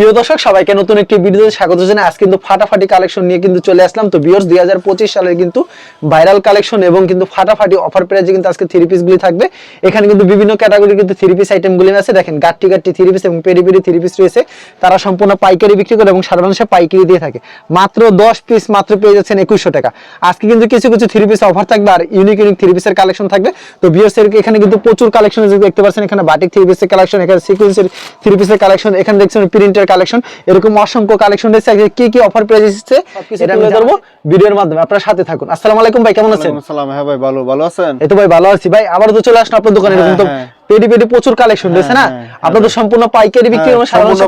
প্রিয় দর্শক, সবাইকে নতুন একটি ভিডিওতে স্বাগত জানাই। আজ কিন্তু ফাটাফাটি কালেকশন নিয়ে কিন্তু চলে আসলাম। তো বিয়ার্স দুই হাজার পঁচিশ সালের কিন্তু ভাইরাল কালেকশন এবং কিন্তু ফাটাফাটি অফার প্রাইজে কিন্তু আজকে থ্রি পিসগুলি থাকবে। এখানে কিন্তু বিভিন্ন ক্যাটাগরি কিন্তু থ্রি পিস আইটেমগুলি আছে। দেখেন, গাট্টি গাট্টি থ্রি পিস এবং পেরি পেরি থ্রি পিস রয়েছে। তারা সম্পূর্ণ পাইকারি বিক্রি করে এবং সারা মানুষের পাইকারি দিয়ে থাকে। মাত্র দশ পিস মাত্র পেয়ে যাচ্ছেন একুশশো টাকা। আজকে কিন্তু কিছু কিছু থ্রি পিস অফার থাকবে আর ইউনিক ইউনিক থ্রি পিসের কালেকশন থাকবে। তো বিয়ার্স এর এখানে কিন্তু প্রচুর কালেকশন দেখতে পাচ্ছেন, এখানে বাটিক থ্রি পিসের কালেকশন এখানে সিকুয়েন্সের থ্রি পিসের কালেকশন এখানে দেখছেন প্রিন্টের কালেকশন এরকম অসংখ্য কালেকশন রয়েছে। আজকে কি কি অফার পেয়ে এসেছে এটা তুলে ধরবো। ভিডিওর মাধ্যমে আপনার সাথে থাকুন। আসসালামু আলাইকুম ভাই কেমন আছেন? আসসালাম। হ্যাঁ ভাই ভালো ভালো আছেন? এই তো ভাই ভালো আছি ভাই। আবার তো চলে আসুন আপনার দোকানে এরকম তো হ্যাঁ, পেডি পেডি প্রচুর কালেকশন রয়েছে না? হ্যাঁ, হ্যাঁ, আপনারা তো সম্পূর্ণ পাইকারি বিক্রি এবং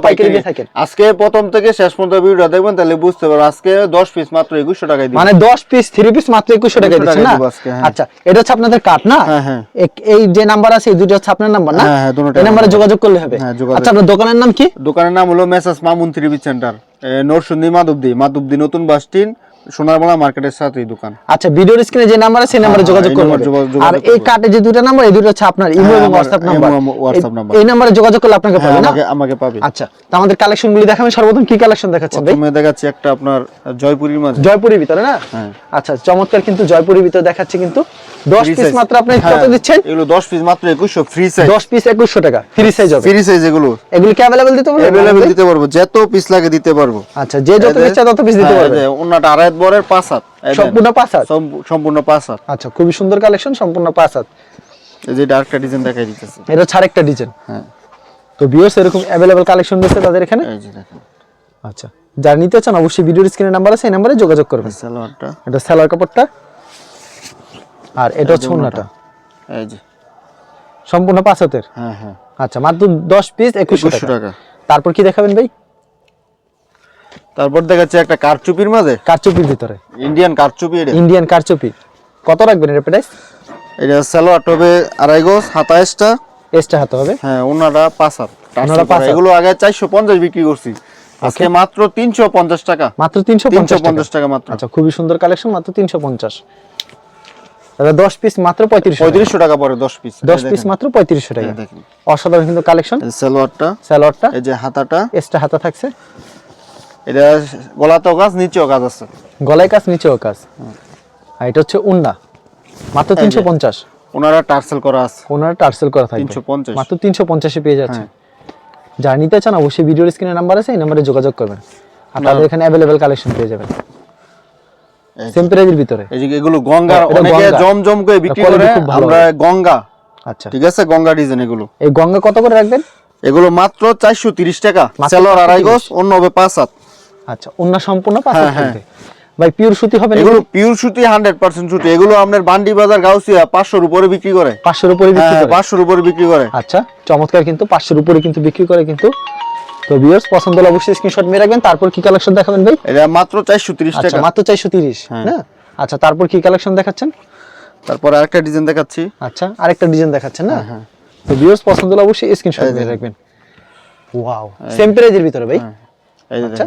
পাইকারি দিয়ে থাকেন। আজকে প্রথম থেকে শেষ পর্যন্ত ভিডিওটা দেখবেন তাহলে বুঝতে পারবেন। আজকে 10 পিস মাত্র 2100 টাকায় দিই মানে 10 পিস 3 পিস মাত্র 2100 টাকা 2100 দিচ্ছেন না? টাকায় আজকে, হ্যাঁ। আচ্ছা এটা হচ্ছে আপনাদের কার্ড না? হ্যাঁ, হ্যাঁ। এই যে নাম্বার আছে এই দুটো হচ্ছে আপনার নাম্বার না? হ্যাঁ, হ্যাঁ, দুটোটাই এই নাম্বারে যোগাযোগ করলে হবে। হ্যাঁ, আচ্ছা আপনার দোকানের নাম কি? দোকানের নাম হলো messrs Mamun three piece centre. Narsundi Madhabdi. Madhabdi নতুন বাস স্ট্যান্ড সোনারবাংলা মার্কেটের দোকান। আচ্ছা ভিডিওর স্ক্রিনে যে নাম্বার আছে সেই নাম্বারে হ্যাঁ, যোগাযোগ আর এই কার্ডে যে দুটো নাম্বার এই দুটো হচ্ছে আপনার ইমো হ্যাঁ, এবং WhatsApp নাম্বার WhatsApp নাম্বার। এই নম্বরে যোগাযোগ করলে আপনাকে হ্যাঁ, পাবে না? আমাকে আমাকে পাবে। আচ্ছা তো আমাদের কালেকশনগুলি দেখাবেন সর্বপ্রথম কি কালেকশন দেখাচ্ছেন ভাই? প্রথমে দেখাচ্ছি একটা আপনার জয়পুরীর মাঝে। জয়পুরের ভিতরে না? হ্যাঁ। আচ্ছা চমৎকার কিন্তু জয়পুরীর ভিতরে দেখাচ্ছে কিন্তু। 10 Free পিস size। মাত্র আপনি হ্যাঁ, কত দিচ্ছেন এগুলো 10 পিস মাত্র 2100 ফ্রি সাইজ 10 পিস 2100 টাকা ফ্রি সাইজ হবে ফ্রি সাইজ এগুলো এগুলি কি अवेलेबल দিতে পারবেন अवेलेबल দিতে পারবো যত পিস লাগে দিতে পারবো আচ্ছা যে যত এই যে- ইচ্ছা তত পিস দিতে হ্যাঁ, পারবেন এই যে ওনাটা আড়াই বরের পাঁচ হাত এই দেন। সম্পূর্ণ পাঁচ হাত? সম্পূ- সম্পূর্ণ পাঁচ হাত আচ্ছা খুবই সুন্দর কালেকশন সম্পূর্ণ পাঁচ হাত এই যে ডার্কটা ডিজাইন দেখাই দিতেছি এটা হচ্ছে আরেকটা ডিজাইন হ্যাঁ তো ভিউয়ার্স এরকম अवेलेबल কালেকশন রয়েছে তাদের এখানে এই যে দেখেন আচ্ছা যারা নিতে চান অবশ্যই ভিডিওর স্ক্রিনে নাম্বার আছে এই নাম্বারে যোগাযোগ করবেন সালোয়ারটা এটা সেলার কাপড়টা আর এটা হচ্ছে এই যে। সম্পূর্ণ পাঁচ হাতের? হ্যাঁ হ্যাঁ। আচ্ছা মাত্র 10 পিস একুশশো টাকা। তারপর কি দেখাবেন ভাই? তারপর দেখাচ্ছে একটা কারচুপির মাঝে। কারচুপির ভিতরে। ইন্ডিয়ান কারচুপি এটা। ইন্ডিয়ান কারচুপি। কত রাখবেন এর প্রাইস এটা সালোয়ারটা হবে আড়াই গোস হাতাইশটা এক্সট্রা। হাতে হবে? হ্যাঁ ওনারা পাঁচ হাত। ওনারা পাঁচ এগুলো আগে চারশো পঞ্চাশ বিক্রি করছি। আজকে মাত্র তিনশো পঞ্চাশ টাকা। মাত্র 350 তিনশো পঞ্চাশ টাকা। মাত্র। আচ্ছা খুবই সুন্দর কালেকশন মাত্র 350 তাহলে 10 পিস মাত্র 3500 টাকা। পঁয়ত্রিশশো টাকা পরে দশ পিস 10 পিস মাত্র 3500 টাকা। দেখেন। অসাধারণ কিন্তু কালেকশন সালোয়ারটা। সালোয়ারটা। এই যে হাতাটা। এক্সট্রা হাতা থাকছে। এটা গলাতেও কাজ নিচেও কাজ আছে। গলায় কাজ নিচেও কাজ। আর এটা হচ্ছে উন্না। মাত্র 350 ওনারা টার্সেল করা আছে। ওনার টার্সেল করা থাকবে। 350 মাত্র 350 এ পেয়ে যাচ্ছে। হ্যাঁ। যারা নিতে চান অবশ্যই ভিডিওর স্ক্রিনে নাম্বার আছে এই নাম্বারে যোগাযোগ করবেন। আর তাদের এখানে অ্যাভেলেবেল কালেকশন পেয়ে যাবেন। যে- সেম প্রাইজের ভিতরে। এই যে এগুলো গঙ্গা অনেকে গঙ্গা। জম জম করে বিক্রি করে আমরা গঙ্গা। আচ্ছা। ঠিক আছে? গঙ্গা ডিজাইন এগুলো। এই গঙ্গা কত করে রাখবেন? এগুলো মাত্র চারশো তিরিশ টাকা। সেলর আড়াই 430 গোস অন্য হবে পাঁচ হাত। আচ্ছা অন্য সম্পূর্ণ পাঁচ হ্যাঁ, হাত হ্যাঁ। ভাই পিওর সুতি হবে এগুলো পিওর সুতি হান্ড্রেড পার্সেন্ট সুতি। এগুলো আপনার বান্ডি বাজার গাউসিয়া পাঁচশোর উপরে বিক্রি করে। 500 এর উপরে বিক্রি হ্যাঁ করে? পাঁচশোর উপরে বিক্রি করে। আচ্ছা চমৎকার কিন্তু 500 এর উপরে কিন্তু বিক্রি করে কিন্তু তো ভিউয়ার্স পছন্দ হলে অবশ্যই স্ক্রিনশট মেরে রাখবেন। তারপর কি কালেকশন দেখাবেন ভাই? এটা মাত্র চারশো তিরিশ আচ্ছা টাকা। মাত্র 430 হ্যাঁ। আচ্ছা তারপর কি কালেকশন দেখাচ্ছেন? তারপর আরেকটা ডিজাইন দেখাচ্ছি। আচ্ছা আরেকটা ডিজাইন দেখাচ্ছেন না? হ্যাঁ। তো ভিউয়ার্স পছন্দ হলে অবশ্যই স্ক্রিনশট মেরে রাখবেন। ওয়াও সেম প্রাইজের ভিতরে ভাই? হ্যাঁ, আচ্ছা।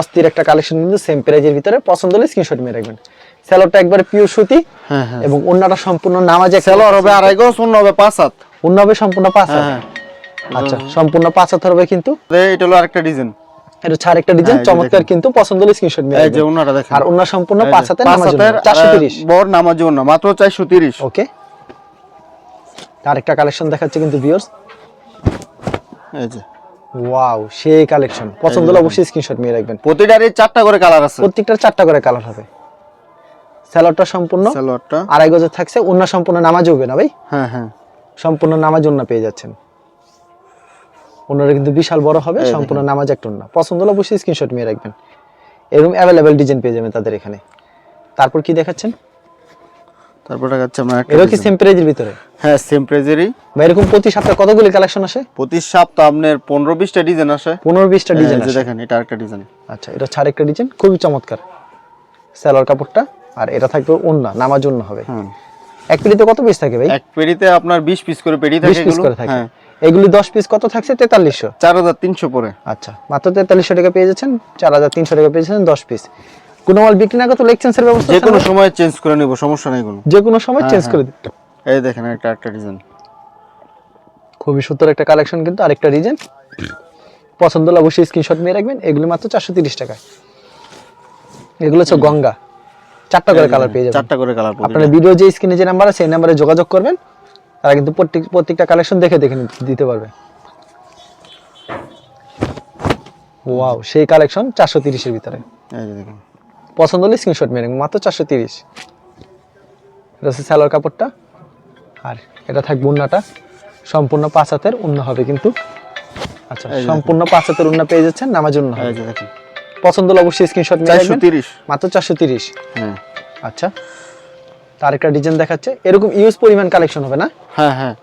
অস্থির একটা কালেকশন কিন্তু সেম প্রাইজের ভিতরে পছন্দ হলে স্ক্রিনশট মেরে রাখবেন। স্যালোডটা একবার পিওর সুতি হ্যাঁ হ্যাঁ। এবং অন্যটা সম্পূর্ণ নামাজ এক সেলর হবে আড়াই গোস অন্য হবে পাঁচ হাত। অন্য হবে সম্পূর্ণ পাঁচ হাত। আচ্ছা সম্পূর্ণ পাঁচ হাত হবে কিন্তু। এটা হলো আরেকটা ডিজাইন। এটা ছাড় একটা ডিজাইন হ্যাঁ, চমৎকার কিন্তু পছন্দ হলে স্ক্রিনশট মেরে এই যে ওনাটা দেখেন। আর সম্পূর্ণ এই পাঁচ হাতের নামাজ হাতের, চারশো আর তিরিশ। বর নামাজি অন্য মাত্র চারশো তিরিশ। ওকে আরেকটা কালেকশন দেখাচ্ছে কিন্তু ভিউয়ার্স এই যে। ওয়াও সেই কালেকশন পছন্দ হলে অবশ্যই স্ক্রিনশট মেরে রাখবেন। প্রতিটারই চারটা করে কালার আছে। প্রত্যেকটার চারটা করে কালার হবে। স্যালোডটা সম্পূর্ণ সালোয়ারটা আড়াই গজের থাকছে অন্য সম্পূর্ণ নামাজ হবে না ভাই? হ্যাঁ হ্যাঁ। সম্পূর্ণ নামাজ অন্য পেয়ে যাচ্ছেন। অন্যরা কিন্তু বিশাল বড় হবে সম্পূর্ণ নামাজ একটা অন্য পছন্দ হলে অবশ্যই স্ক্রিনশট নিয়ে রাখবেন। এরকম অ্যাভেলেবেল ডিজাইন পেয়ে যাবেন তাদের এখানে। তারপর কি দেখাচ্ছেন? তারপর দেখাচ্ছে আমরা এরকম কি সেম প্রাইজের ভিতরে? হ্যাঁ সেম প্রাইজেরই এরকম প্রতি সপ্তাহে কতগুলি কালেকশন আসে? প্রতি সপ্তাহ আপনার পনেরো বিশটা ডিজাইন আসে। পনেরো বিশটা ডিজাইন আসে। দেখেন এটা আরেকটা ডিজাইন আচ্ছা এটা ছাড় একটা ডিজাইন খুবই চমৎকার। স্যালোয়ার কাপড়টা আর এটা থাকবে অন্য নামাজ অন্য হবে। এক পেটিতে কত পিস থাকে ভাই? এক পেড়িতে আপনার বিশ পিস করে পেড়ি পিস করে থাকে। হ্যাঁ। এগুলি দশ পিস কত থাকছে? তেতাল্লিশশো। চার হাজার তিনশো পরে। আচ্ছা মাত্র তেতাল্লিশশো টাকা পেয়ে যাচ্ছেন চার হাজার তিনশো টাকা পেয়ে যাচ্ছেন দশ পিস কোনো মাল বিক্রি না করতে এক্সচেঞ্জের ব্যবস্থা যে কোনো সময় চেঞ্জ করে নেব সমস্যা নেই কোনো। যে কোনো সময় হ্যাঁ, চেঞ্জ হ্যাঁ। করে দিতে এই দেখেন একটা একটা ডিজাইন খুবই সুন্দর একটা কালেকশন কিন্তু আরেকটা ডিজাইন পছন্দ হলে অবশ্যই স্ক্রিনশট নিয়ে রাখবেন। এগুলি মাত্র চারশো তিরিশ টাকায় এগুলো হচ্ছে গঙ্গা। চারটা করে কালার পেয়ে যাবেন। চারটা করে কালার আপনারা ভিডিও যে স্ক্রিনে যে নাম্বার আছে সেই নাম্বারে যোগাযোগ করবেন। তারা কিন্তু প্রত্যেক প্রত্যেকটা কালেকশন দেখে দেখে দিতে পারবে। ওয়াও সেই কালেকশন চারশো তিরিশের ভিতরে। পছন্দ হলে স্ক্রিনশট মেরে মাত্র চারশো তিরিশ। এটা হচ্ছে সালোয়ার কাপড়টা। আর এটা থাকবে উন্নাটা। সম্পূর্ণ পাঁচ হাতের উন্ন হবে কিন্তু। আচ্ছা সম্পূর্ণ পাঁচ হাতের উন্না পেয়ে যাচ্ছেন নামাজ উন্ন হবে। পছন্দ হলে অবশ্যই স্ক্রিনশট চারশো তিরিশ। মাত্র চারশো তিরিশ। হ্যাঁ। আচ্ছা তার একটা ডিজাইন দেখাচ্ছে। এরকম ইউজ পরিমাণ কালেকশন হবে না? হ্যাঁ হ্যাঁ।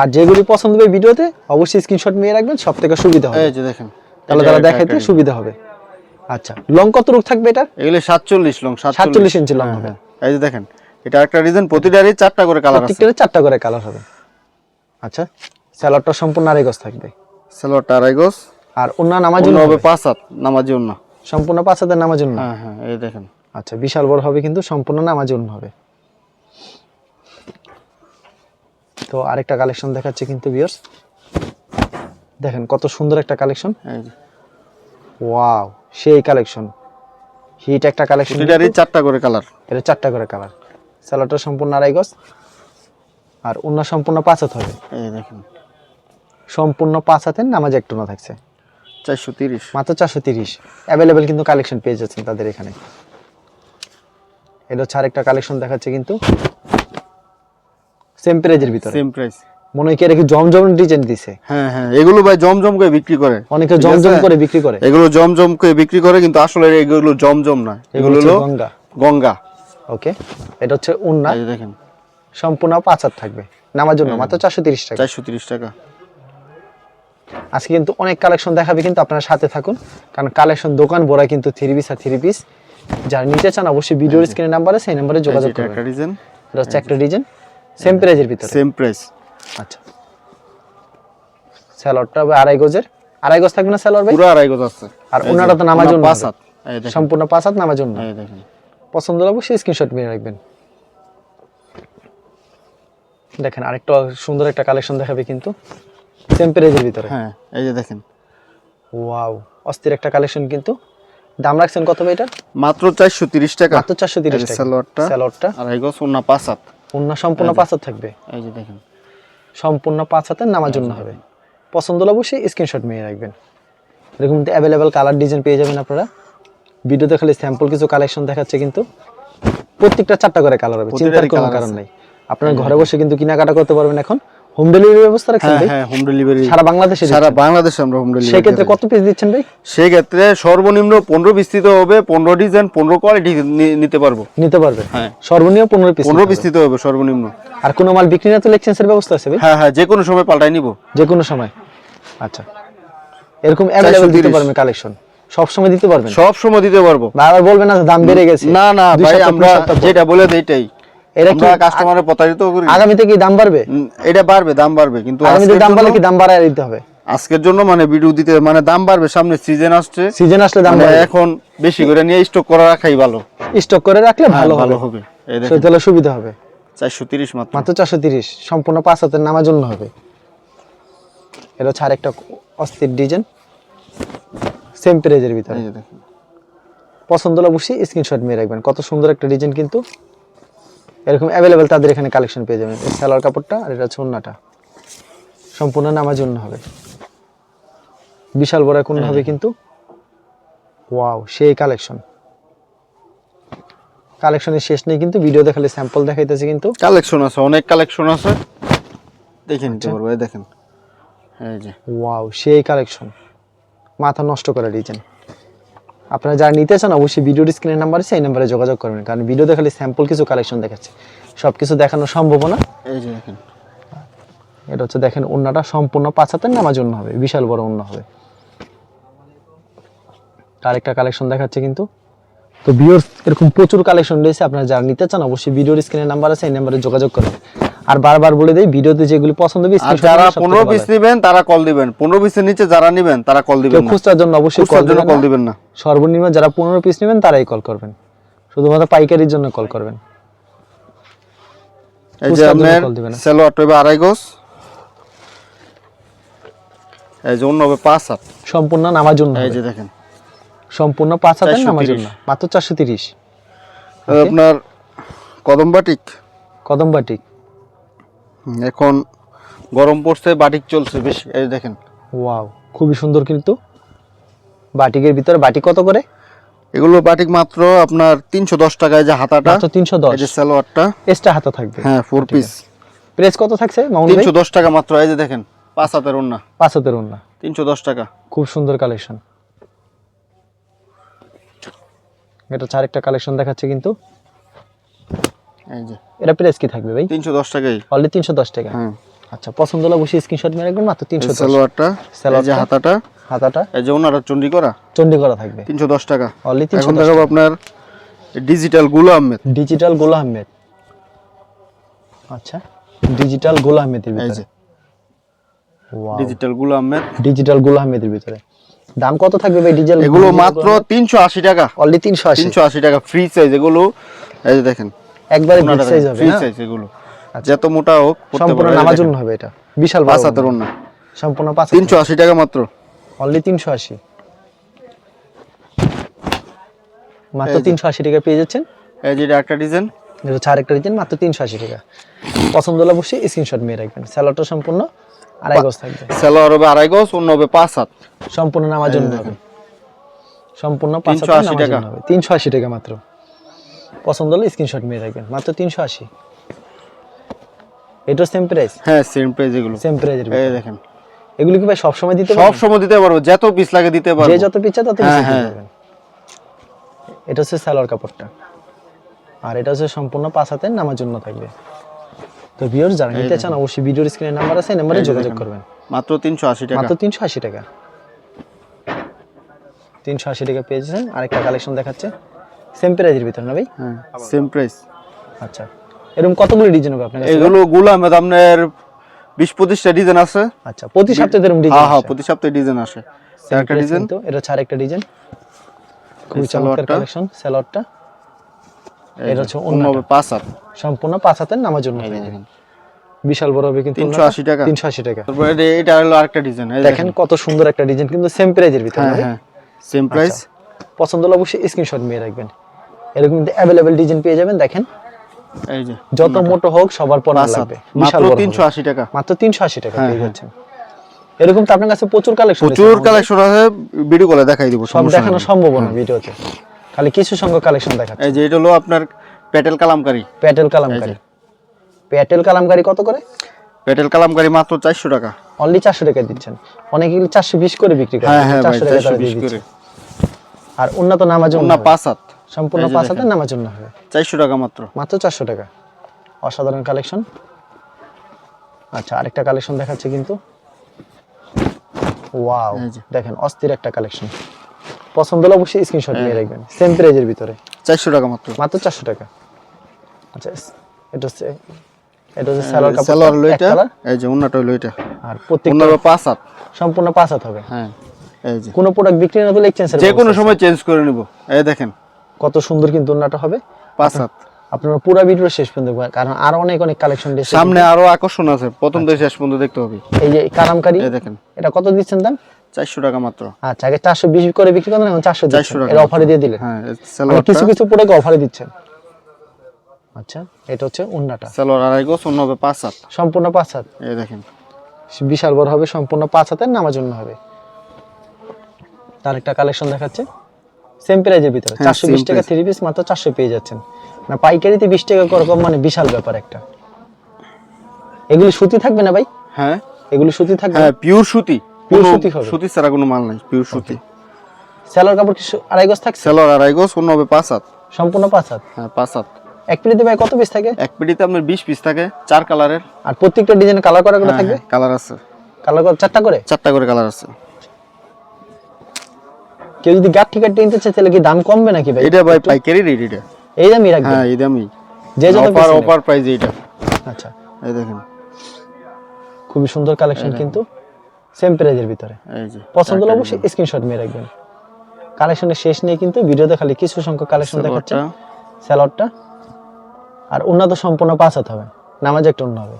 আর যেগুলি পছন্দ হবে ভিডিওতে অবশ্যই স্ক্রিনশট নিয়ে রাখবেন সব থেকে সুবিধা হবে। এই যে দেখেন। তাহলে তারা দেখাইতে সুবিধা হবে। আচ্ছা লং কত রূপ থাকবে এটা এগুলো সাতচল্লিশ লং 47 ইঞ্চি হ্যাঁ, হবে। হ্যাঁ। এই যে দেখেন এটা একটা রিজন প্রতিটারই চারটা করে কালার আছে। প্রত্যেকটারে চারটা করে কালার হবে। আচ্ছা স্যালাডটা সম্পূর্ণ আড়াই গজ থাকবে। সালোয়ারটা আড়াই গজ। আর অন্য নামাজ অন্য হবে পাঁচ হাত নামাজি অন্য সম্পূর্ণ পাঁচ হাতের নামাজ জন্য হ্যাঁ হ্যাঁ এই দেখেন। আচ্ছা বিশাল বড় হবে কিন্তু সম্পূর্ণ নামাজ জন্য হবে। তো আরেকটা কালেকশন দেখাচ্ছে কিন্তু বিয়ার্স দেখেন কত সুন্দর একটা কালেকশন ওয়াও সেই কালেকশন হিট একটা কালেকশন প্রতিটারই চারটা করে কালার এটা চারটা করে কালার স্যালাডটা সম্পূর্ণ আড়াই গজ। আর অন্য সম্পূর্ণ পাঁচ হাত হবে। এই দেখেন। সম্পূর্ণ পাঁচ হাতের নামাজ একটু না থাকছে। চারশো তিরিশ। মাত্র চারশো তিরিশ। অ্যাভেলেবেল কিন্তু কালেকশন পেয়ে যাচ্ছেন তাদের এখানে। এটা হচ্ছে আরেকটা কালেকশন দেখাচ্ছে কিন্তু। সেম প্রাইজের ভিতরে? সেম প্রাইস মনে হয় কি কি জমজম ডিজাইন দিছে? হ্যাঁ হ্যাঁ এগুলো ভাই জমজম করে বিক্রি করে। অনেকে জমজম করে বিক্রি করে। এগুলো জমজম করে বিক্রি করে কিন্তু আসলে এগুলো জমজম না এগুলো হলো গঙ্গা। গঙ্গা। ওকে এটা হচ্ছে উন্না। এই দেখেন। সম্পূর্ণ পাঁচ হাত থাকবে। নামার জন্য মাত্র চারশো তিরিশ টাকা। চারশো তিরিশ টাকা। আজকে কিন্তু অনেক কালেকশন দেখাবে কিন্তু আপনারা সাথে থাকুন। কারণ কালেকশন দোকান ভরা কিন্তু থ্রি পিস আর থ্রি পিস যারা নিতে চান অবশ্যই ভিডিওর স্ক্রিনের নাম্বারে সেই নাম্বারে যোগাযোগ করবেন। রিজন এটা হচ্ছে একটা ডিজাইন সেম প্রাইজের ভিতরে? সেম প্রাইস আচ্ছা। স্যালোয়ারটা হবে আড়াই গজের। আড়াই গজ থাকবে না স্যালোয়ার ভাই? পুরো আড়াই গজ আছে। আর ওনাটা তো ওনার জন্য পাঁচ হাত। দেখেন। সম্পূর্ণ পাঁচ হাত নামার জন্য। এই দেখেন। পছন্দ হলে অবশ্যই স্ক্রিনশট মেরে রাখবেন। দেখেন আরেকটা সুন্দর একটা কালেকশন দেখাবে কিন্তু। সেম প্রাইজের ভিতরে। হ্যাঁ এই যে দেখেন। ওয়াও অস্থির একটা কালেকশন কিন্তু। দাম রাখছেন কত ভাই এটা? মাত্র চারশো তিরিশ টাকা। মাত্র চারশো তিরিশ এই যে টাকা। সালোয়ারটা স্যালোয়ারটা। আড়াই গজ ওনা পাঁচ হাত। অন্য সম্পূর্ণ পাঁচ হাত থাকবে। এই যে দেখেন। সম্পূর্ণ পাঁচ হাতের নামার জন্য হবে। পছন্দ হলে অবশ্যই স্ক্রিনশট নিয়ে রাখবেন। এরকম অ্যাভেলেবেল কালার ডিজাইন পেয়ে যাবেন আপনারা। ভিডিওতে খালি স্যাম্পল কিছু কালেকশন দেখাচ্ছে কিন্তু প্রত্যেকটা চারটা করে কালার হবে চিন্তার কোনো কারণ নাই। আপনারা ঘরে বসে কিন্তু কেনাকাটা করতে পারবেন এখন। হোম ডেলিভারি ব্যবস্থা রাখছেন হ্যাঁ ভাই? হ্যাঁ হোম ডেলিভারি সারা বাংলাদেশে সারা বাংলাদেশে আমরা হোম ডেলিভারি সেক্ষেত্রে কত পিস দিচ্ছেন ভাই? সেক্ষেত্রে সর্বনিম্ন পনেরো বিস্তৃত হবে পনেরো ডিজাইন পনেরো কোয়ালিটি নিতে পারব। নিতে পারবে? হ্যাঁ। সর্বনিম্ন পনেরো পিস পনেরো বিস্তৃত হবে। সর্বনিম্ন। আর কোনো মাল বিক্রি না তো এক্সচেঞ্জের ব্যবস্থা আছে ভাই? হ্যাঁ হ্যাঁ যে কোনো সময় পাল্টাই নিব। যে কোনো সময়। আচ্ছা। এরকম অ্যাভেলেবেল দিতে 430 পারবেন কালেকশন সব সময় দিতে পারবেন? সব সময় দিতে পারব। বারবার বলবেন না দাম বেড়ে গেছে। না না ভাই আমরা। যেটা বলে দিই এটাই। এটা কি আমরা কাস্টমারের প্রতারিত করি। না। আগামীতে কি দাম বাড়বে? এটা বাড়বে দাম বাড়বে কিন্তু আগামীতে দাম বাড়লে কি দাম বাড়ায় দিতে হবে? আজকের জন্য মানে ভিডিও দিতে মানে দাম বাড়বে সামনে সিজন আসছে। সিজন আসলে দাম মানে বাড়বে। এখন বেশি করে নিয়ে স্টক করা রাখাই ভালো। স্টক করে রাখলে ভালো ভালো হবে। হবে। এই দেখেন। সেটা হলে সুবিধা হবে। চারশো তিরিশ মাত্র। মাত্র চারশো তিরিশ। সম্পূর্ণ পাঁচ হাতের নামার জন্য হবে। এটা হচ্ছে আরেকটা অস্থির ডিজাইন সেম প্রাইজের ভিতরে। পছন্দ হলে অবশ্যই স্ক্রিনশট মেরে রাখবেন। কত সুন্দর একটা ডিজাইন কিন্তু। এরকম অ্যাভেলেবেল তাদের এখানে কালেকশন পেয়ে যাবেন। এই সালোয়ার কাপড়টা আর এটা হচ্ছে সম্পূর্ণ নামার জন্য হবে। বিশাল বড় কোন হবে কিন্তু। ওয়াও সেই কালেকশন কালেকশনের শেষ নেই কিন্তু ভিডিও দেখালে স্যাম্পল দেখাইতেছে কিন্তু। কালেকশন আছে অনেক কালেকশন আছে। দেখে নিতে আচ্ছা। পারব দেখেন। এই যে। ওয়াও সেই কালেকশন মাথা নষ্ট করা ডিজাইন আপনারা যারা নিতে চান অবশ্যই ভিডিওর স্ক্রিনের নাম্বার আছে এই নাম্বারে যোগাযোগ করবেন। কারণ ভিডিও খালি স্যাম্পল কিছু কালেকশন দেখাচ্ছে। সব কিছু দেখানো সম্ভব না। এই যে দেখেন। এটা হচ্ছে দেখেন ওন্নাটা সম্পূর্ণ পাঁচ হাতের নামার জন্য হবে বিশাল বড় ওন্না হবে। আরেকটা কালেকশন দেখাচ্ছে কিন্তু। তো ভিউয়ার্স এরকম প্রচুর কালেকশন রয়েছে আপনারা যারা নিতে চান অবশ্যই ভিডিওর স্ক্রিনের নাম্বার আছে এই নাম্বারে যোগাযোগ করবেন। আর বারবার বলে দেই ভিডিওতে যেগুলি পছন্দ হবে যারা নিলে সবথেকে পনেরো ভালো পিস। নিবেন তারা কল দিবেন। পনেরো পিসের নিচে যারা নিবেন তারা কল দিবেন খুচরার জন্য অবশ্যই কল জন্য দিবেন কল দিবেন না। সর্বনিম্ন যারা পনেরো পিস নেবেন তারাই কল করবেন। শুধুমাত্র পাইকারির জন্য কল করবেন। এই যে আপনার call দিবেন না। সেলোয়ার টবে আড়াই গোস এই যে অন্য হবে পাঁচ হাত। সম্পূর্ণ নামার জন্য এই যে দেখেন। সম্পূর্ণ পাঁচ হাতের নামার জন্য। মাত্র চারশো তিরিশ। আর আপনার কদম বাটিক? কদম বাটিক। হুম, এখন গরম পড়ছে বাটিক চলছে বেশি এই দেখেন। ওয়াও খুবই সুন্দর কিন্তু। বাটিকের ভিতরে বাটিক কত করে? এগুলো বাটিক মাত্র আপনার তিনশো দশ টাকায় যে হাতাটা তিনশো দশ। সালোয়ারটা। এক্সট্রা হাতা থাকবে। হ্যাঁ ফোর পিস প্রেস কত থাকছে তিনশো দশ টাকা মাত্র এই যে দেখেন পাঁচ হাতের ওন্না পাঁচ হাতের ওন্না তিনশো দশ টাকা। খুব সুন্দর কালেকশন। এটা চার একটা কালেকশন দেখাচ্ছে কিন্তু। এই যে। এটা প্রেস কি থাকবে ভাই? তিনশো দশ টাকাই। অলরেডি তিনশো দশ টাকা। হ্যাঁ। আচ্ছা পছন্দ হলে অবশ্যই স্ক্রিনশট মেরে রাখবেন মাত্র এই তিনশো দশ। সালোয়ারটা এই যে হাতাটা। হাতাটা? এই যে ওনারা চন্ডি করা? চন্ডি করা থাকবে। তিনশো দশ টাকা। অলরেডি তিনশো এখন দেখাবো আপনার ডিজিটালগুলো আহমেদ। ডিজিটাল গোলা আহমেদ। আচ্ছা ডিজিটাল গোলা আহমেদের এই ভিতরে। যে। ওয়াও ডিজিটালগুলো আহমেদ। ডিজিটাল গোলা আহমেদের ভিতরে। দাম কত থাকবে ভাই ডিজিটাল এগুলো মাত্র তিনশো আশি টাকা। অলরেডি তিনশো আশি। তিনশো আশি টাকা ফ্রি সাইজ এগুলো। এই যে দেখেন। একবারে বিগ সাইজ হবে ফ্রি সাইজ এগুলো। যত মোটা হোক সম্পূর্ণ পারে, নামার জন্য হবে এটা। বিশাল পাঁচ হাতের সম্পূর্ণ পাঁচ তিনশো আশি টাকা মাত্র। অনলি তিনশো আশি। মাত্র তিনশো আশি টাকা পেয়ে যাচ্ছেন। এই যে একটা ডিজাইন। হচ্ছে আরেকটা দিচ্ছেন মাত্র তিনশো আশি টাকা। পছন্দ হলে অবশ্যই স্ক্রিনশট মেয়ে রাখবেন। স্যালাডটা সম্পূর্ণ আড়াই গজ থাকবে। সালোয়ার হবে আড়াই গজ অন্য হবে পাঁচ হাত। সম্পূর্ণ নামার জন্য হবে। সম্পূর্ণ পাঁচ 380 হাজার নামার টাকা। জন্য হবে। তিনশো আশি টাকা মাত্র। পছন্দ হলে স্ক্রিনশট মেয়ে রাখবেন মাত্র তিনশো আশি। এটা সেম প্রাইস হ্যাঁ সেম প্রাইস এগুলো। সেম প্রাইজের এই দেখেন। এগুলো কি ভাই সবসময় দিতে সব সময় দিতে পারব। যত পিস লাগে দিতে পারব। যে যত পিচ্ছা তত হ্যাঁ, হ্যাঁ। এটা হচ্ছে সালোয়ার কাপড়টা। আর এটা হচ্ছে সম্পূর্ণ পাঁচ হাতের নামার জন্য থাকবে। তো ভিউয়ার্স যারা নিতে চান অবশ্যই ভিডিওর স্ক্রিনে নাম্বার আছে নাম্বারে যোগাযোগ করবেন। মাত্র তিনশো আশি টাকা। মাত্র তিনশো আশি টাকা। তিনশো আশি টাকা পেয়েছেন। আরেকটা কালেকশন দেখাচ্ছে। সেম প্রাইজের ভিতরে না ভাই? হ্যাঁ সেম প্রাইস আচ্ছা। এরকম কতগুলো ডিজাইন হবে আপনার এগুলো আপনার বিশ পঁচিশটা ডিজাইন আছে। আচ্ছা প্রতি সপ্তাহে এরকম ডিজাইন হ্যাঁ হ্যাঁ প্রতি সপ্তাহে ডিজাইন আসে। একটা ডিজাইন কিন্তু এটা হচ্ছে আরেকটা ডিজাইন খুবই চমৎকার কালেকশন স্যালোয়ারটা এটা হচ্ছে অন্য পাঁচ হাত। সম্পূর্ণ পাঁচ হাতের নামার জন্য হয়ে বিশাল বড় হবে কিন্তু 380 টাকা। তিনশো আশি টাকা। তারপরে এটা- হলো আরেকটা ডিজাইন দেখেন কত সুন্দর একটা ডিজাইন কিন্তু সেম প্রাইজের ভিতরে হ্যাঁ হ্যাঁ সেম প্রাইস পছন্দ হলে অবশ্যই স্ক্রিনশট নিয়ে রাখবেন। এরকম কিন্তু অ্যাভেলেবেল ডিজাইন পেয়ে যাবেন দেখেন। এই যে যত মোটো হোক সবার পাঁচ লাগবে। মাত্র বড় তিনশো হবে। আশি টাকা। মাত্র তিনশো আশি টাকা হ্যাঁ, পেয়ে হ্যাঁ। যাচ্ছেন। এরকম তো আপনার কাছে প্রচুর কালেকশন প্রচুর কালেকশন আছে ভিডিও কলে দেখাই দিব সব দেখানো সম্ভব না ভিডিওতে খালি কিছু সংখ্যক কালেকশন দেখাচ্ছে। এই যে এটা হলো আপনার প্যাটেল কালামকারী প্যাটেল কালামকারী প্যাটেল কালামকারী কত করে? প্যাটেল কালামকারী মাত্র চারশো টাকা। অনলি চারশো টাকা দিচ্ছেন। অনেকে চারশো বিশ করে বিক্রি করে। হ্যাঁ হ্যাঁ ভাই চারশো টাকা করে। আর উন্নত নামার জন্য না পাঁচ হাত সম্পূর্ণ পাঁচ। হাজার নামার জন্য হবে। চারশো টাকা মাত্র। মাত্র চারশো টাকা। অসাধারণ কালেকশন আচ্ছা আরেকটা কালেকশন দেখাচ্ছে কিন্তু। ওয়াও দেখেন অস্থির একটা কালেকশন পছন্দ হলে অবশ্যই স্ক্রিনশট নিয়ে রাখবেন। সেম প্রাইজের ভিতরে। চারশো টাকা মাত্র। মাত্র চারশো টাকা। আচ্ছা এটা হচ্ছে এটা হচ্ছে সালোয়ার কাপড়। সালোয়ার হলো এই যে অন্যটা হলো আর প্রত্যেকটা অন্য পাঁচ হাত। সম্পূর্ণ পাঁচ হাত হবে। হ্যাঁ এই যে। কোনো প্রোডাক্ট বিক্রি না হলে এক্সচেঞ্জের যে কোনো সময় চেঞ্জ করে নিব। এই দেখেন কত সুন্দর কিন্তু ওনাটা হবে। পাঁচ হাত। আপনারা পুরো ভিডিও শেষ পর্যন্ত দেখবেন, কারণ আরও অনেক অনেক কালেকশন সামনে আরও আকর্ষণ আছে প্রথম থেকে শেষ পর্যন্ত দেখতে হবে। এই যে কালামকারি এই দেখেন। এটা কত দিচ্ছেন দাম? চারশো টাকা মাত্র। আচ্ছা আগে চারশো বিশ করে বিক্রি করেন এখন চারশো 400 টাকা এর অফারে দিয়ে দিলেন। হ্যাঁ সালোয়ারটা কিছু কিছু প্রোডাক্ট অফারে দিচ্ছেন। আচ্ছা এটা হচ্ছে উন্নাটা সালোয়ার আড়াই গোছ অন্য হবে পাঁচ হাত। সম্পূর্ণ পাঁচ হাত। এই দেখেন। বিশাল বড় হবে সম্পূর্ণ পাঁচ হাতের নামার জন্য হবে। তার একটা কালেকশন দেখাচ্ছে। সেম প্রাইজের ভিতরে। হ্যাঁ, চারশো বিশ টাকা থ্রি পিস মাত্র চারশো পেয়ে যাচ্ছেন। না পাইকারিতে বিশ টাকা করে কম মানে বিশাল ব্যাপার একটা। এগুলি সুতি থাকবে না ভাই? হ্যাঁ। এগুলি সুতি থাকবে? হ্যাঁ পিওর সুতি। কোনো সুতি হবে। সুতি ছাড়া কোনো মাল নাই পিওর সুতি। সেলার কাপড় কি আড়াই গজ থাকছে? সালোয়ার আড়াই গোছ অন্য হবে পাঁচ হাত। সম্পূর্ণ পাঁচ হাত? হ্যাঁ পাঁচ হাত। এক পিলিতে ভাই কত পিস থাকে? এক পেটিতে আপনার বিশ পিস থাকে চার কালারের আর প্রত্যেকটা ডিজাইন কালার করা করে থাকবে? কালার আছে। কালার চারটা করে? চারটা করে কালার আছে। কেউ যদি গাঠ ঠিক নিতে চায় তাহলে কি দাম কমবে নাকি ভাই? এটা ভাই পাইকারি রেট এটা। এই দামই রাখবে? হ্যাঁ এই দামই। যে যত অফার অফার প্রাইস এটা আচ্ছা। এই দেখেন। খুবই সুন্দর কালেকশন কিন্তু সেম প্রাইজের ভিতরে। এই যে পছন্দ হলে অবশ্যই স্ক্রিনশট নিয়ে রাখবেন। কালেকশনের শেষ নেই কিন্তু ভিডিওতে খালি কিছু সংখ্যক কালেকশন দেখাচ্ছে। স্যালাডটা আর উন্নত সম্পূর্ণ পাঁচ হাত হবে। নামাজ একটা অন্য হবে।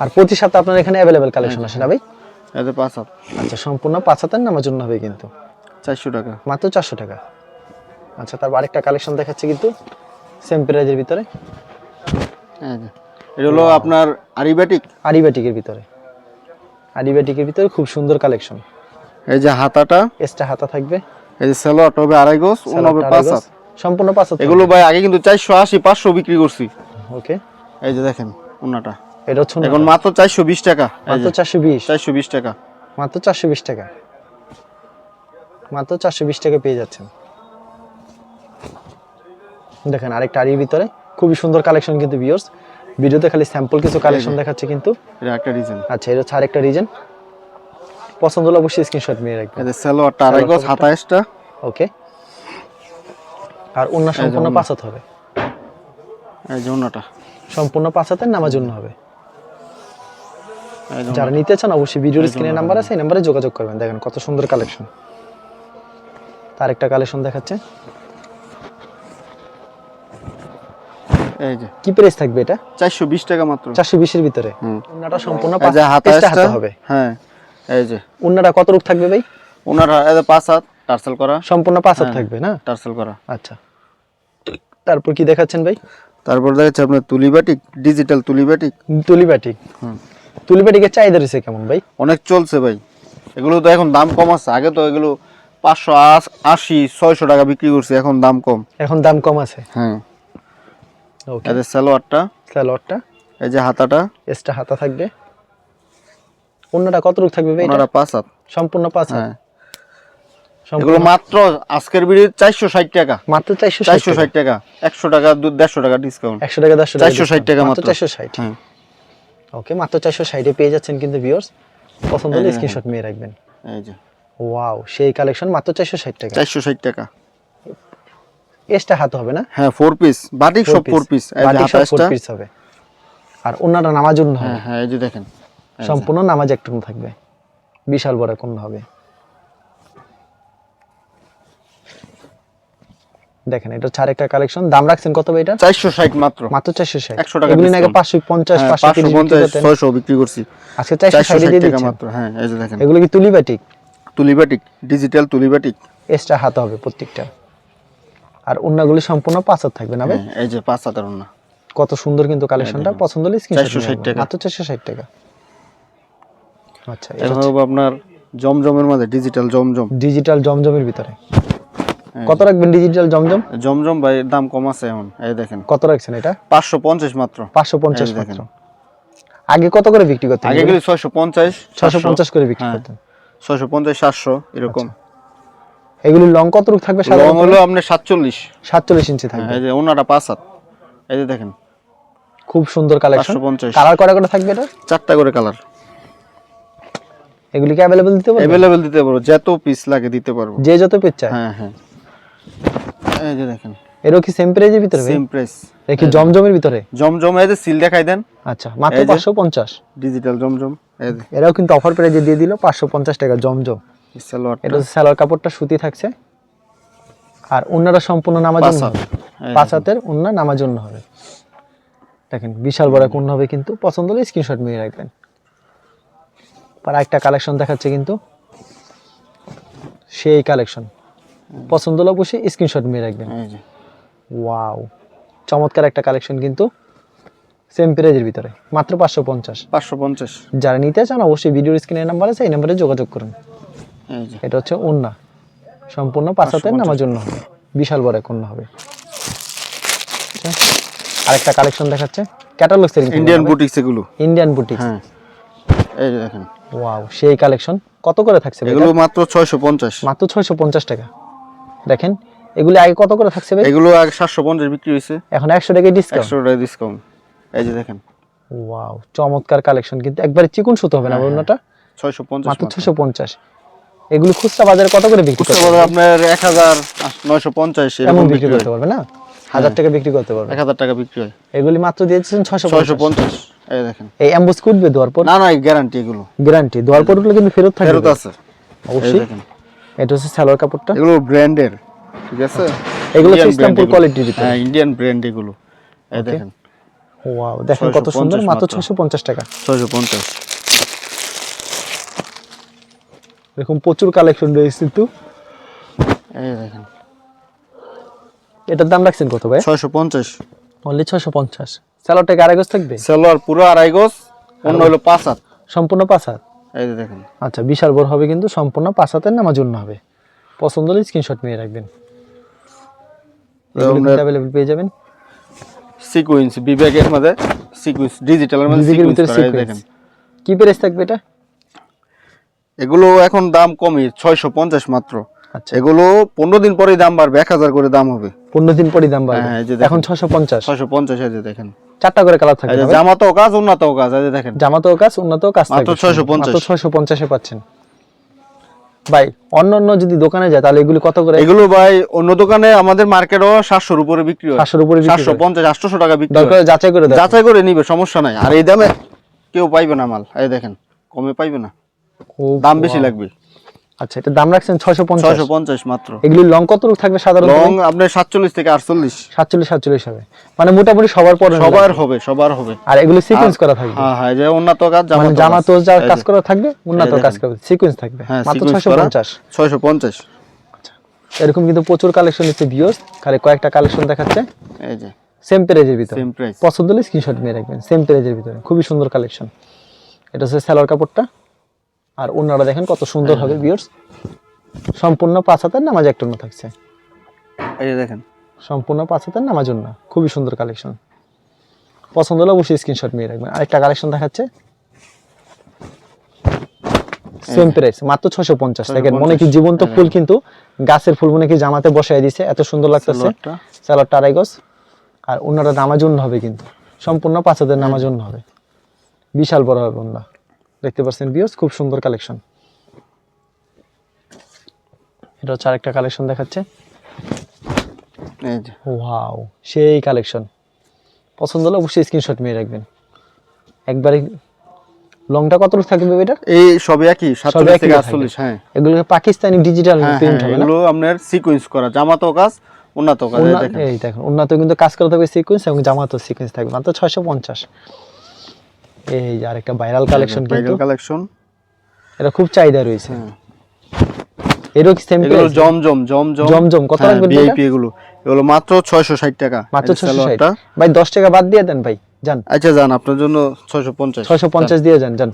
আর প্রতি সপ্তাহে আপনার এখানে অ্যাভেলেবেল কালেকশন আসে না ভাই? এতে পাঁচ হাত। আচ্ছা সম্পূর্ণ পাঁচ হাতের নামাজ জন্য হবে কিন্তু। চারশো টাকা। মাত্র চারশো টাকা। আচ্ছা তারপর আরেকটা কালেকশন দেখাচ্ছে কিন্তু সেম প্রাইজের ভিতরে। এই এটা হলো আপনার আরিবাটিক আরিবাটিকের ভিতরে। আরিবাটিকের ভিতরে খুব সুন্দর কালেকশন এই যে হাতাটা? এক্সট্রা হাতা থাকবে। এই যে সালোয়ার হবে আড়াই গোস অন্য হবে পাঁচ হাত। সম্পূর্ণ পাঁচ হাত এগুলো ভাই আগে কিন্তু চারশো আশি পাঁচশো বিক্রি করছি। ওকে এই যে দেখেন ওনাটা এটা হচ্ছে এখন মাত্র চারশো বিশ টাকা। মাত্র চারশো বিশ। চারশো বিশ টাকা। মাত্র চারশো বিশ টাকা। মাত্র চারশো বিশ টাকা পেয়ে যাচ্ছেন। দেখেন আরেকটা আড়ির ভিতরে। খুবই সুন্দর কালেকশন কিন্তু ভিউয়ার্স ভিডিওতে খালি স্যাম্পল কিছু কালেকশন দেখাচ্ছে কিন্তু। এটা একটা রিজন আচ্ছা এটা হচ্ছে আরেকটা রিজন পছন্দ হলে অবশ্যই স্ক্রিনশট নিয়ে রাখবেন। যে সালোয়ারটা আড়াই হাতা এক্সট্রা ওকে আর অন্য সম্পূর্ণ ওন্না। পাঁচাত হবে। এই যে ওনাটা সম্পূর্ণ পাঁচাতের নামার জন্য হবে। যারা নিতে চান অবশ্যই ভিডিওর স্ক্রিনে নাম্বার আছে এই নাম্বারে যোগাযোগ করবেন। দেখেন কত সুন্দর কালেকশন তার একটা কালেকশন দেখাচ্ছে। এই যে। কি প্রাইস থাকবে এটা? চারশো বিশ টাকা মাত্র। চারশো বিশের ভিতরে। উন্নাটা সম্পূর্ণ পাঁচটা হাতে হবে। হ্যাঁ এই যে। উন্নাটা কত রূপ থাকবে ভাই? এই যে পাঁচ হাত টার্সেল করা। সম্পূর্ণ পাঁচ হাত হ্যাঁ। থাকবে না? টার্সেল করা। আচ্ছা। তারপর কি দেখাচ্ছেন ভাই? তারপর দেখাচ্ছে আপনার তুলিবাটিক ডিজিটাল তুলিবাটিক তুলিবাটিক হুম। তুলিবাটিকের চাহিদা রয়েছে কেমন ভাই? অনেক চলছে ভাই। এগুলো তো এখন দাম কম আছে। আগে তো এগুলো পাঁচশো আশি ছয়শো টাকা বিক্রি করছি এখন দাম কম। এখন দাম কম আছে? হ্যাঁ। এদের সালোয়ারটা এই যে হাতাটা এক্সট্রা হাতা থাকবে। অন্যটা কত রূপ থাকবে ভাই? পাঁচ হাত। সম্পূর্ণ পাঁচ হাত? হ্যাঁ। এগুলো মাত্র আজকের ভিডিও চারশো ষাট টাকা। মাত্র চারশো চারশো ষাট টাকা। একশো টাকা দেড়শো টাকা ডিসকাউন্ট একশো টাকা দেড়শো চারশো ষাট টাকা মাত্র চারশো ষাট। হ্যাঁ। ওকে মাত্র চারশো ষাটে পেয়ে যাচ্ছেন কিন্তু ভিউয়ার্স পছন্দ হলে হ্যাঁ, স্ক্রিনশট নিয়ে রাখবেন। এই যে। ওয়াও সেই কালেকশন মাত্র চারশো ষাট টাকা। চারশো ষাট টাকা। এক্সট্রা হাত হবে না? হ্যাঁ ফোর পিস বাটিক সব ফোর পিস বাটিক সব four extra। হবে। আর অন্যটা নামাজ হবে। হ্যাঁ হ্যাঁ এই যে দেখেন। সম্পূর্ণ নামাজ একটু থাকবে। বিশাল বড় কোন হবে? দেখেন এটা হচ্ছে আরেকটা কালেকশন দাম রাখছেন কত এটা? চারশো ষাট মাত্র। মাত্র চারশো ষাট। 100 টাকা এগুলি নাকি discount। পাঁচশো পঞ্চাশ হ্যাঁ, পাঁচশো পাঁচশো তিরিশ পঞ্চাশ বিক্রি করছি। আজকে চারশো চারশো ষাটে ষাট দিয়ে টাকা মাত্র। হ্যাঁ এই যে দেখেন। এগুলো কি তুলিবাটিক তুলিবাটিক ডিজিটাল তুলিবাটিক? এক্সট্রা হাতে হবে প্রত্যেকটা। আর অন্যগুলি সম্পূর্ণ পাঁচ হাত থাকবে না ভাই? হ্যাঁ, এই যে পাঁচ হাজার না কত সুন্দর কিন্তু কালেকশনটা। পছন্দ হলে স্ক্রিনশট 460 টাকা। মাত্র চারশো ষাট টাকা। আচ্ছা এখন হবে আপনার জমজমের মাঝে ডিজিটাল জমজম। ডিজিটাল জমজমের ভিতরে। কত রাখবেন ডিজিটাল জমজম? জমজম ভাই দাম কম আছে এখন। এই দেখেন। কত রাখছেন এটা? পাঁচশো পঞ্চাশ মাত্র। পাঁচশো পঞ্চাশ এই দেখেন। মাত্র। আগে কত করে বিক্রি করতেন আগে গেলে ছয়শো পঞ্চাশ ছশো পঞ্চাশ করে বিক্রি হ্যাঁ। করতেন। ছয়শো পঞ্চাশ সাতশো এরকম। এগুলি লং কত রূপ থাকবে লং হলো আপনার সাতচল্লিশ। সাতচল্লিশ ইঞ্চি থাকবে। এই যে ওনাটা পাঁচ হাত। এই যে দেখেন। খুব সুন্দর কালেকশন কালার কটা করে থাকবে এটা? চারটা করে কালার এগুলি কি অ্যাভেলেবল দিতে পারবেন অ্যাভেলেবেল দিতে পারব। যত পিস লাগে দিতে পারব। যে যত পিস চায়? হ্যাঁ হ্যাঁ। এই যে দেখেন। এরও কি সেম প্রাইজের ভিতরে? সেম প্রাইস জমজমের ভিতরে? জমজম এই যে সিল দেখাই দেন। আচ্ছা মাত্র এই যে। পাঁচশো পঞ্চাশ। ডিজিটাল জমজম। এরাও কিন্তু অফার প্রাইজে দিয়ে দিল পাঁচশো পঞ্চাশ টাকা জমজম। এটা সালোয়ার কাপড়টা সুতি থাকছে। আর অন্যরা সম্পূর্ণ নামার পাঁচ জন্য হাত। পাঁচ হাতের অন্য নামার জন্য হবে। দেখেন বিশাল বড় কোন হবে কিন্তু পছন্দ হলে স্ক্রিনশট নিয়ে রাখবেন। আর একটা কালেকশন দেখাচ্ছে কিন্তু। সেই কালেকশন পছন্দ হলে অবশ্যই স্ক্রিনশট নিয়ে রাখবেন। ওয়াও চমৎকার একটা কালেকশন কিন্তু। সেম প্রাইজের ভিতরে। মাত্র পাঁচশো পঞ্চাশ। পাঁচশো পঞ্চাশ। যারা নিতে চান অবশ্যই ভিডিওর স্ক্রিনের নাম্বার আছে এই নাম্বারে যোগাযোগ করুন। এটা হচ্ছে ওন্না সম্পূর্ণ পাঁচ হাতের নামার জন্য হবে। বিশাল বড় এক হবে। আরেকটা কালেকশন দেখাচ্ছে। ক্যাটালগ সেলিং ইন্ডিয়ান বুটিক্স এগুলো। ইন্ডিয়ান বুটিক হ্যাঁ। এই যে দেখেন। ওয়াও সেই কালেকশন। কত করে থাকছে এগুলো মাত্র ছয়শো পঞ্চাশ। মাত্র ছয়শো পঞ্চাশ টাকা। দেখেন এগুলি আগে কত করে থাকছে ভাই? এগুলো আগে সাতশো পঞ্চাশ বিক্রি হয়েছে। এখন একশো টাকা ডিসকাউন্ট একশো টাকা ডিসকাউন্ট এই যে দেখেন। ওয়াও চমৎকার কালেকশন কিন্তু একবারে চিকুন সুতো হবে না হ্যাঁ, ছয়শো পঞ্চাশ মাত্র ছশো পঞ্চাশ। এগুলি খুচরা বাজারে কত করে বিক্রি করতে খুচরা আপনার এক হাজার নয়শো পঞ্চাশ এমন এরকম বিক্রি করতে পারবে না? হাজার টাকা বিক্রি করতে পারবে এক হাজার টাকা বিক্রি হয়। এগুলি মাত্র দিয়েছেন ছশো ছয়শো পঞ্চাশ। পঞ্চাশ। এই দেখেন। এই অ্যাম্বুস কুটবে দেওয়ার পর? না না গ্যারান্টি এগুলো। গ্যারান্টি দেওয়ার পর উঠলে কিন্তু ফেরত থাকবে। ফেরত আছে। অবশ্যই। দেখেন। এটা হচ্ছে সালোয়ার কাপড়টা। এগুলো ব্র্যান্ডের ঠিক আছে? এগুলো brand ইসলামপুর এগুলো। কোয়ালিটির হ্যাঁ ইন্ডিয়ান ব্র্যান্ড এগুলো। এই দেখেন। ওয়াও দেখেন কত সুন্দর মাত্র মাত্র। ছশো পঞ্চাশ টাকা। ছয়শো পঞ্চাশ। এরকম প্রচুর কালেকশন রয়েছে কিন্তু। এই দেখেন। এটার দাম রাখছেন কত ভাই? ছয়শো পঞ্চাশ। অনলি ছয়শো পঞ্চাশ। কি আড়াই গজ থাকবে? সালোয়ার পুরো আড়াই গজ অন্য হলো পাঁচ হাত। সম্পূর্ণ পাঁচ হাত? এই যে দেখেন। আচ্ছা বিশাল বড় হবে কিন্তু সম্পূর্ণ পাঁচ হাতের নামার জন্য হবে। পছন্দ হলে স্ক্রিনশট নিয়ে রাখবেন। অ্যাভেলেবল পেয়ে যাবেন। সিকুয়েন্স বিবেকের মধ্যে সিকুয়েন্স ডিজিটালের মধ্যে সিকুয়েন্স। দেখেন। কি প্রাইস থাকবে এটা? এগুলো এখন দাম কমই ছয়শো পঞ্চাশ মাত্র। আচ্ছা। এগুলো পনেরো দিন পরেই দাম বাড়বে এক হাজার করে দাম হবে। পনেরো দিন পরেই দাম বাড়বে। হ্যাঁ, এই যে এখন ছশো পঞ্চাশ। ছয়শো পঞ্চাশ এই যে দেখেন। চারটা করে কালার থাকবে? জামাতেও কাজ উন্নতও কাজ এই যে দেখেন। জামাতেও কাজ উন্নত কাজ মাত্র থাকবে। 650 মাত্র ছয়শো পঞ্চাশে পাচ্ছেন। ভাই অন্য অন্য যদি দোকানে যায় তাহলে এগুলো কত করে? এগুলো ভাই অন্য দোকানে আমাদের মার্কেটও সাতশোর উপরে বিক্রি হয়। সাতশোর উপরে সাতশো পঞ্চাশ আটশোশো টাকা বিক্রি দরকার যাচাই করে যাচাই করে নিবে সমস্যা নাই। আর এই দামে কেউ পাইবে না মাল। এই দেখেন কমে পাইবে না। দাম বেশি লাগবে। আচ্ছা এটা দাম রাখছেন ছয়শো পঞ্চাশ। ছয়শো পঞ্চাশ মাত্র। এগুলি লং কত থাকবে সাধারণত? লং আপনার সাতচল্লিশ থেকে আটচল্লিশ। সাতচল্লিশ সাতচল্লিশ হবে। মানে মোটামুটি সবার পরে সবার হবে সবার হবে। আর এগুলি সিকোয়েন্স করা থাকবে? হ্যাঁ হ্যাঁ যে উন্নত কাজ মানে জামা জামা তো যা কাজ করা থাকবে উন্নত কাজ করবে সিকোয়েন্স থাকবে। হ্যাঁ মাত্র সিকোয়েন্স ছয়শো করা পঞ্চাশ। ছয়শো পঞ্চাশ। এরকম কিন্তু প্রচুর কালেকশন নিচ্ছে ভিউস খালি কয়েকটা কালেকশন দেখাচ্ছে। এই যে। সেম প্রাইজের ভিতরে। সেম প্রাইস পছন্দ হলে স্ক্রিনশট নিয়ে রাখবেন। সেম প্রাইজের ভিতরে। খুবই সুন্দর কালেকশন এটা হচ্ছে সালোয়ার কাপড়টা। আর অন্যরা দেখেন কত সুন্দর হবে ভিউয়ার্স সম্পূর্ণ পাঁচ হাতের নামাজ একটা থাকছে। এই যে দেখেন। সম্পূর্ণ পাঁচ হাতের নামাজ অন্য খুবই সুন্দর কালেকশন পছন্দ হলে অবশ্যই স্ক্রিনশট নিয়ে রাখবেন। আরেকটা কালেকশন দেখাচ্ছে। সেম প্রাইস মাত্র ছশো পঞ্চাশ। দেখেন মনে কি জীবন্ত ফুল কিন্তু গাছের ফুল মনে কি জামাতে বসাই দিছে এত সুন্দর লাগতেছে। স্যালাডটা আড়াই গজ। আর অন্যটা নামাজ হবে কিন্তু। সম্পূর্ণ পাঁচ হাতের নামাজ অন্য হবে। বিশাল বড় হবে অন্য দেখতে পাচ্ছেন বিয়স খুব সুন্দর কালেকশন। এটা হচ্ছে আরেকটা কালেকশন দেখাচ্ছে। ওয়াও সেই কালেকশন। পছন্দ হলে অবশ্যই স্ক্রিনশট নিয়ে রাখবেন। একবারে লংটা কত থাকবে এটার? এই সব একই সাতচল্লিশ একই থেকে থাকবে। আটচল্লিশ হ্যাঁ। এগুলো পাকিস্তানি ডিজিটাল হ্যাঁ প্রিন্ট হ্যাঁ হবে এগুলো আপনার সিকোয়েন্স করা জামাতেও কাজ উন্নত কাজ দেখেন। এই দেখেন উন্নত কিন্তু কাজ করতে হবে সিকোয়েন্স এবং জামাতো সিকোয়েন্স থাকবে মাত্র ছয়শো পঞ্চাশ। এই যে আরেকটা ভাইরাল কালেকশন কিন্তু। কালেকশন এটা খুব চাহিদা রয়েছে। এরও কি সেম এগুলো জমজম জমজম। জমজম, কত রাখবেন ভাই ভিআইপি এগুলো। এগুলো মাত্র 660 টাকা। মাত্র এই যে ছশো ষাট। সালোয়ারটা। ভাই দশ টাকা বাদ দিয়ে দেন ভাই যান। আচ্ছা যান আপনার জন্য 650 ছয়শো পঞ্চাশ দিয়ে যান যান।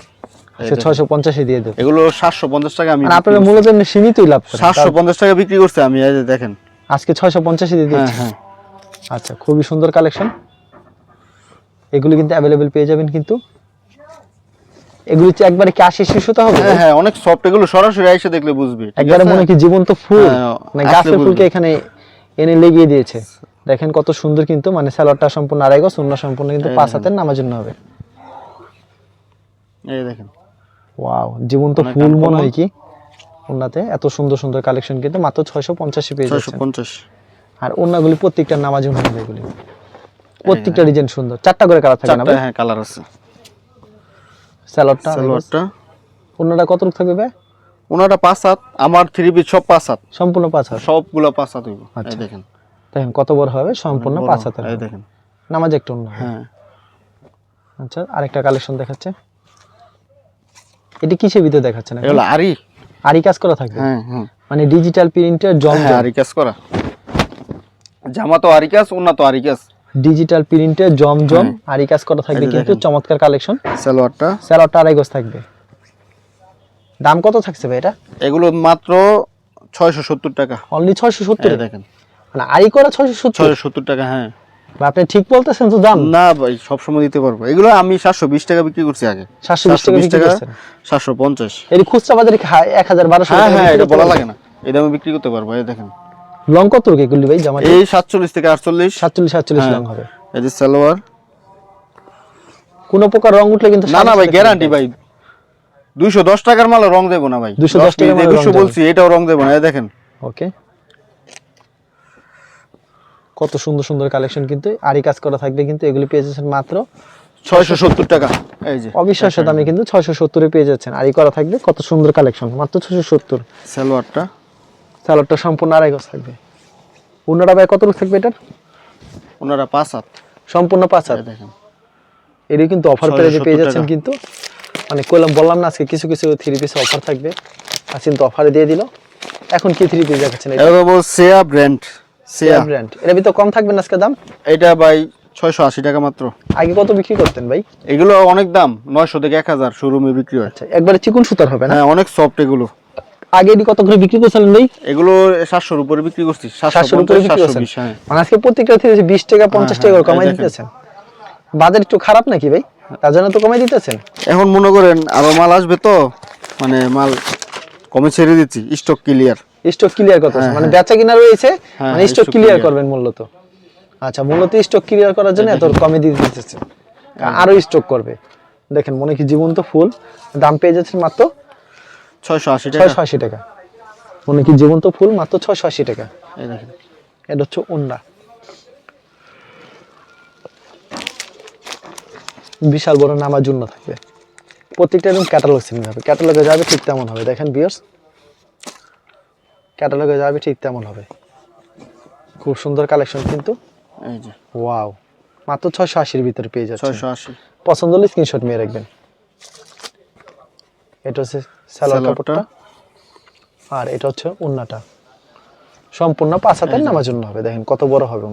সে ছয়শো পঞ্চাশে দিয়ে দেব এগুলো 750 টাকা আমি আর মূলত সীমিতই লাভ 750 টাকা বিক্রি করছে আমি এই দেখেন। আজকে ছয়শো পঞ্চাশে দিয়ে হ্যাঁ দিচ্ছি হ্যাঁ। আচ্ছা খুবই সুন্দর কালেকশন এগুলি কিন্তু অ্যাভেলেবেল পেয়ে যাবেন কিন্তু। এগুলি একবারে কি আশি শিশুতে হবে? হ্যাঁ হ্যাঁ অনেক সফট এগুলো সরাসরি এসে দেখলে বুঝবে একবারে মনে কি জীবন্ত ফুল? হ্যাঁ, মানে গাছের ফুলকে এখানে এনে লেগিয়ে দিয়েছে। দেখেন কত সুন্দর কিন্তু মানে স্যালাডটা সম্পূর্ণ আড়াই গজ অন্য সম্পূর্ণ কিন্তু পাঁচ হাতের নামার জন্য হবে এই দেখেন। ওয়াও জীবন্ত ফুল মনে হয় কি? ওনাতে এত সুন্দর সুন্দর কালেকশন কিন্তু মাত্র ছয়শো পঞ্চাশে পেয়ে 650 আর অন্যগুলি প্রত্যেকটা নামাজ হবে এগুলি। প্রত্যেকটা ডিজাইন সুন্দর। চারটা করে কালার থাকে না হ্যাঁ কালার আছে। অন্যটা কত থাকবে ওনাটা পাঁচ হাত আমার থ্রি পিস সব পাঁচ হাত সম্পূর্ণ পাঁচ হাত সবগুলো পাঁচ হাত হইব। আচ্ছা। দেখেন। দেখেন কত বড় হবে? সম্পূর্ণ পাঁচ এই দেখেন। নামাজ একটা অন্য হ্যাঁ। আচ্ছা আরেকটা কালেকশন দেখাচ্ছে। এটি কিসের ভিতরে দেখাচ্ছে না এগুলো আরি। আরই কাজ করা থাকবে? হ্যাঁ হ্যাঁ। মানে ডিজিটাল প্রিন্টের জল আরি কাজ করা। জামা তো আরি কাজ ওনা তো আরি কাজ। ডিজিটাল প্রিন্টের জমজম। আরই কাজ করা থাকবে কিন্তু চমৎকার কালেকশন সালোয়ারটা। স্যালাডটা আড়াই গজ থাকবে। দাম কত থাকছে ভাই এটা? এগুলো মাত্র ছয়শো সত্তর টাকা। অনলি ছয়শো সত্তর। এই দেখেন। মানে আড়ি করা ছয়শো সত্তর। ছয়শো সত্তর টাকা হ্যাঁ। আপনি ঠিক বলতেছেন তো দাম? না ভাই সবসময় দিতে পারব। এগুলো আমি সাতশো বিশ টাকা বিক্রি করছি আগে। সাতশো বিশ টাকা সাতশো পঞ্চাশ। এর খুচরা বাজারে এক হাজার বারোশো হ্যাঁ হ্যাঁ এটা বলা লাগে না। এই দামে বিক্রি করতে পারব এই দেখেন। লং কত রুকে এগুলি ভাই জামা এই সাতচল্লিশ থেকে আটচল্লিশ। সাতচল্লিশ সাতচল্লিশ হ্যাঁ। লং হবে। এই যে সালোয়ার। কোনো প্রকার রং উঠলে কিন্তু না না ভাই গ্যারান্টি ভাই। দুইশো দশ টাকার মাল রং দেবো না ভাই। 210 টাকার মালে রং দুশো বলছি এটাও রং দেবো না এই দেখেন। ওকে। কত সুন্দর সুন্দর কালেকশন কিন্তু। আরই কাজ করা থাকবে কিন্তু এগুলি পেয়ে যাচ্ছেন মাত্র ছয়শো সত্তর টাকা। এই যে। অবিশ্বাস্য দামে কিন্তু ছয়শো সত্তরে পেয়ে যাচ্ছেন। আরই করা থাকবে কত সুন্দর কালেকশন মাত্র ছয়শো সত্তর। সালোয়ারটা। স্যালাডটা সম্পূর্ণ আড়াই গজ থাকবে। অন্যটা ভাই কত রূপ থাকবে এটার? ওনারা পাঁচ হাত। সম্পূর্ণ পাঁচ হাত। দেখেন। এরই কিন্তু অফার 670 প্রাইজে পেয়ে যাচ্ছেন কিন্তু। মানে কইলাম বললাম না আজকে কিছু কিছু থ্রি পিস অফার থাকবে। আসিন তো অফারে দিয়ে দিল। এখন কি থ্রি পিস দেখাচ্ছেন এটা? এটা সেয়া ব্র্যান্ড সেয়া ব্র্যান্ড এটা ভিতর কম থাকবে না আজকে দাম? এটা ভাই ছয়শো আশি টাকা মাত্র। আগে কত বিক্রি করতেন ভাই? এগুলো অনেক দাম নয়শো থেকে এক হাজার শোরুমে বিক্রি হয়। আচ্ছা একবারে চিকুন সুতার হবে না? হ্যাঁ অনেক সফট এগুলো। আগে কত করে বিক্রি করছিলেন ভাই? এগুলো উপরে বিক্রি করছি। উপরে বিক্রি করছেন? হ্যাঁ। মানে আজকে প্রত্যেকটা থেকে বিশ টাকা পঞ্চাশ টাকা করে হ্যাঁ, কমাই দেখেন। দিতেছেন। বাজার একটু খারাপ নাকি ভাই? তার জন্য তো কমাই দিতেছেন। এখন মনে করেন আরও মাল আসবে তো মানে মাল কমে ছেড়ে দিচ্ছি স্টক ক্লিয়ার স্টক ক্লিয়ার হ্যাঁ, মানে হ্যাঁ। বেচা কিনা রয়েছে হ্যাঁ, মানে হ্যাঁ, স্টক ক্লিয়ার করবেন মূলত। আচ্ছা মূলত স্টক ক্লিয়ার করার জন্য এত কমে দিয়ে দিতেছে আরও স্টক করবে। দেখেন মনে কি জীবন্ত ফুল। দাম পেয়ে যাচ্ছেন মাত্র ছয়শো আশি টাকা। ছয়শো আশি টাকা। মনে কি জীবন্ত ফুল মাত্র ছয়শো আশি টাকা। এই দেখেন। এটা হচ্ছে ওন্ডা বিশাল বড় নামার জন্য থাকবে। প্রত্যেকটা একদম ক্যাটালগ সিন হবে। ক্যাটালগে যাবে ঠিক তেমন হবে। দেখেন বিয়ার্স ক্যাটালগে যাবে ঠিক তেমন হবে। খুব সুন্দর কালেকশন কিন্তু। এই যে। ওয়াও মাত্র ছয়শো আশির ভিতরে পেয়ে যাচ্ছে ছয়শো আশি। পছন্দ হলে স্ক্রিনশট নিয়ে রাখবেন। এটা হচ্ছে সালোয়ার কাপড়টা। আর এটা হচ্ছে সম্পূর্ণ পাঁচ হাতের নামার জন্য হবে দেখেন কত বড় হবে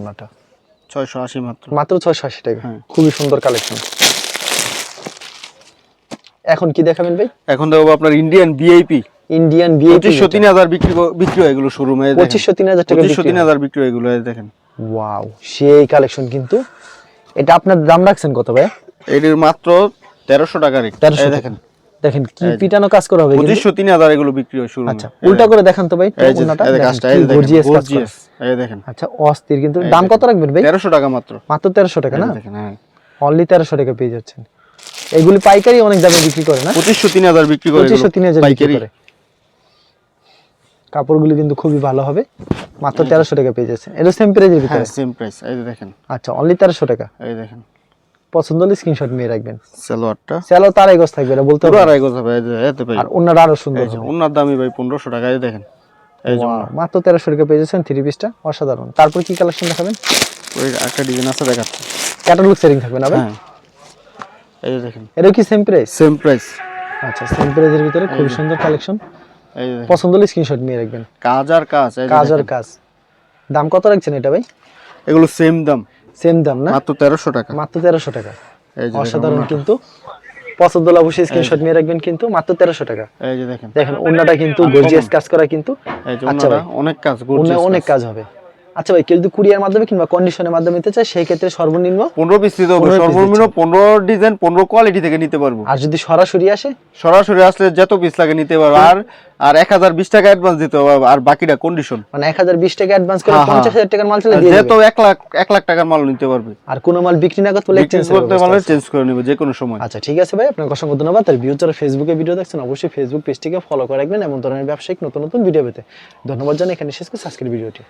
ছয়শো আশি মাত্র। মাত্র ছয়শো আশি টাকা। হ্যাঁ। খুবই সুন্দর কালেকশন। এখন কি দেখাবেন ভাই? এখন আপনার ইন্ডিয়ান বিআইপি ইন্ডিয়ান বিয়ে পঁচিশশো তিন হাজার বিক্রি বিক্রি হয় এগুলো শোরুমে পঁচিশশো তিন হাজার টাকা পঁচিশশো তিন হাজার বিক্রি হয় এগুলো দেখেন। ওয়াও সেই কালেকশন কিন্তু। এটা আপনার দাম রাখছেন কত ভাই? এটির মাত্র তেরোশো টাকা রেট। তেরোশো দেখেন। দেখেন কি পিটানো কাজ করা হবে কিন্তু। পঁচিশশো তিন হাজার এগুলো বিক্রি হয় শোরুমে আচ্ছা উল্টা করে দেখান তো ভাই এই দেখেন কাজ করা। এই দেখেন। আচ্ছা অস্থির কিন্তু দাম কত রাখবেন ভাই? তেরোশো টাকা মাত্র। মাত্র তেরোশো টাকা না? দেখেন হ্যাঁ। অনলি তেরোশো টাকা পেয়ে যাচ্ছেন। এগুলি পাইকারি অনেক দামে বিক্রি করে না? পঁচিশশো তিন হাজার বিক্রি করে পঁচিশশো তিন হাজার বিক্রি পাইকারি। করে। কাপড়গুলি কিন্তু খুবই ভালো হবে। মাত্র তেরোশো টাকা পেয়ে যাচ্ছেন। এটা সেম প্রাইজের হ্যাঁ ভিতরে? সেম প্রাইস এই দেখেন। আচ্ছা অনলি তেরোশো টাকা। এই দেখেন। পছন্দ হলে স্ক্রিনশট নিয়ে রাখবেন। সালোয়ারটা? স্যালো তার এগোজ থাকবে এটা বলতে পুরো আড়াই গজ হবে এতে পাই আর অন্যরা আরও সুন্দর হবে। ওনার দামই ভাই পনেরোশো টাকা এই দেখেন। এই যে মাত্র তেরোশো টাকা পেয়ে যাচ্ছেন থ্রি পিসটা অসাধারণ। তারপর কি কালেকশন দেখাবেন? ওই একটা ডিজাইন আছে দেখাচ্ছে। ক্যাটালগ সেটিং থাকবে না ভাই? হ্যাঁ। এই যে দেখেন। এটা কি সেম প্রাইস সেম প্রাইস আচ্ছা সেম প্রাইজের ভিতরে খুব সুন্দর কালেকশন এই যে। পছন্দ হলে স্ক্রিনশট নিয়ে রাখবেন। কাজ আর কাজ কাজ আর কাজ। দাম কত রাখছেন এটা ভাই? এগুলো সেম দাম। সেম দাম না? মাত্র তেরোশো টাকা। মাত্র তেরোশো টাকা। অসাধারণ কিন্তু। পছন্দ লাভ অবশ্যই স্ক্রিনশট নিয়ে রাখবেন কিন্তু মাত্র তেরোশো টাকা। এই যে দেখেন। দেখেন অন্যটা কিন্তু গর্জিয়াস কাজ করা কিন্তু আচ্ছা অনেক কাজ অনেক কাজ হবে। আচ্ছা ভাই কেউ যদি কুরিয়ার মাধ্যমে কিংবা কন্ডিশনের মাধ্যমে নিতে চায় সেই ক্ষেত্রে সর্বনিম্ন পনেরো পিস দিতে হবে। সর্বনিম্ন পনেরো ডিজাইন পনেরো কোয়ালিটি থেকে নিতে পারব। আর যদি সরাসরি আসে? সরাসরি আসলে যত পিস লাগে নিতে পারব। আর আর এক হাজার বিশ টাকা অ্যাডভান্স দিতে হবে। আর বাকিটা কন্ডিশন মানে এক হাজার বিশ টাকা অ্যাডভান্স করে হ্যাঁ, হ্যাঁ। পঞ্চাশ হাজার টাকার মাল চলে দিয়ে যেহেতু দেবে। এক লাখ এক লাখ টাকার মাল নিতে পারবে। আর কোনো মাল বিক্রি না করতে এর করতে পারলে চেঞ্জ করে নিবে যে কোনো সময়। আচ্ছা ঠিক আছে ভাই আপনাকে অসংখ্য ধন্যবাদ। আর ভিউ যারা ফেসবুকে ভিডিও দেখছেন অবশ্যই ফেসবুক পেজটিকে ফলো করে রাখবেন। এমন ধরনের ব্যবসায়িক নতুন নতুন ভিডিও পেতে। ধন্যবাদ জানাই এখানে শেষ করছি আজকের ভিডিওটি